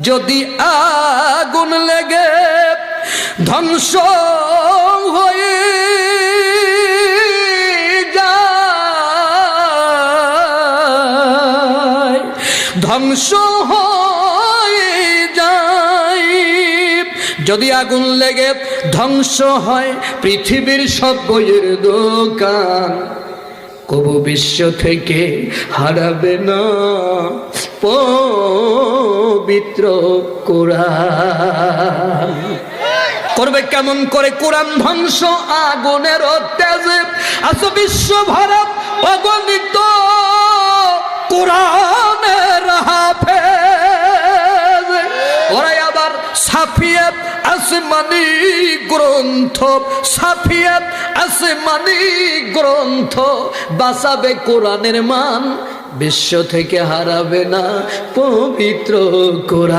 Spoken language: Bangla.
যদি আগুন লেগে ধ্বংস হয়ে যায়, ধ্বংস হয়ে যায়, যদি আগুন লেগে ধ্বংস হয় পৃথিবীর সব বইয়ের দোকান, কবু বিশ্ব থেকে হারাবে না পবিত্র কোরআন। করবে কেমন করে কোরআন ধ্বংস? আগুনের তেজে আস বিশ্ব ভারত অগণিত কোরআনের হাফেজ। ওরাই আবার সাফিয়াত আসমানি গ্রন্থ, সাফিয়াত আসমানি গ্রন্থ। বাঁচাবে কোরআনের মান বিশ্ব থেকে হারাবে না পবিত্র কোরআন।